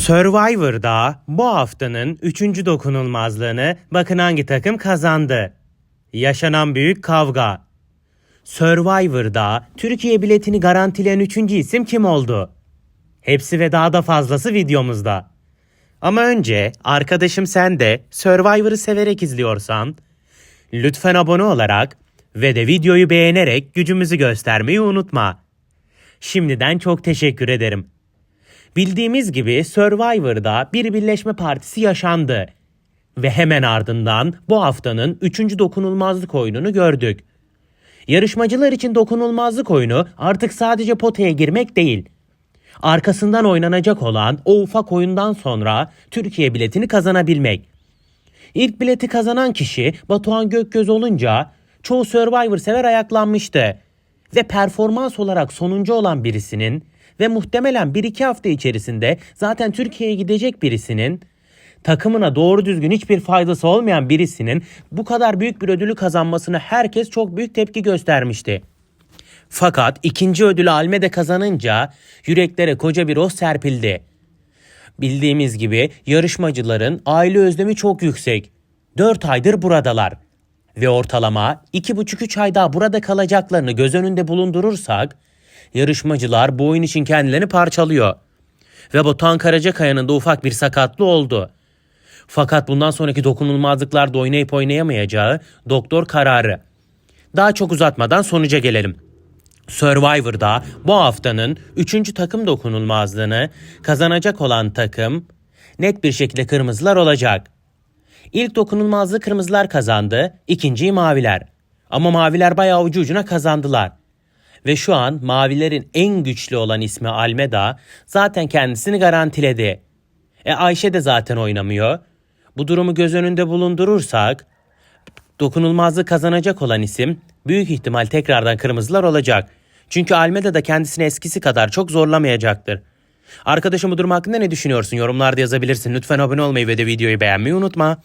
Survivor'da bu haftanın 3. dokunulmazlığını bakın hangi takım kazandı. Yaşanan büyük kavga. Survivor'da Türkiye biletini garantileyen 3. isim kim oldu? Hepsi ve daha da fazlası videomuzda. Ama önce arkadaşım sen de Survivor'ı severek izliyorsan lütfen abone olarak ve de videoyu beğenerek gücümüzü göstermeyi unutma. Şimdiden çok teşekkür ederim. Bildiğimiz gibi Survivor'da bir birleşme partisi yaşandı. Ve hemen ardından bu haftanın 3. dokunulmazlık oyununu gördük. Yarışmacılar için dokunulmazlık oyunu artık sadece potaya girmek değil. Arkasından oynanacak olan o ufak oyundan sonra Türkiye biletini kazanabilmek. İlk bileti kazanan kişi Batuhan Gökgöz olunca çoğu Survivor sever ayaklanmıştı. Ve performans olarak sonuncu olan birisinin ve muhtemelen 1-2 hafta içerisinde zaten Türkiye'ye gidecek birisinin takımına doğru düzgün hiçbir faydası olmayan birisinin bu kadar büyük bir ödülü kazanmasına herkes çok büyük tepki göstermişti. Fakat ikinci ödülü Almede kazanınca yüreklere koca bir o serpildi. Bildiğimiz gibi yarışmacıların aile özlemi çok yüksek. 4 aydır buradalar. Ve ortalama 2,5-3 ay daha burada kalacaklarını göz önünde bulundurursak yarışmacılar bu oyun için kendilerini parçalıyor. Ve Batuhan Karacakaya'nın da ufak bir sakatlığı oldu. Fakat bundan sonraki dokunulmazlıklarda oynayıp oynayamayacağı doktor kararı. Daha çok uzatmadan sonuca gelelim. Survivor'da bu haftanın 3. takım dokunulmazlığını kazanacak olan takım net bir şekilde kırmızılar olacak. İlk dokunulmazlığı kırmızılar kazandı, ikinciyi maviler. Ama maviler bayağı ucu ucuna kazandılar. Ve şu an mavilerin en güçlü olan ismi Almeda zaten kendisini garantiledi. E Ayşe de zaten oynamıyor. Bu durumu göz önünde bulundurursak dokunulmazlığı kazanacak olan isim büyük ihtimal tekrardan kırmızılar olacak. Çünkü Almeda da kendisini eskisi kadar çok zorlamayacaktır. Arkadaşım bu durum hakkında ne düşünüyorsun? Yorumlarda yazabilirsin. Lütfen abone olmayı ve de videoyu beğenmeyi unutma.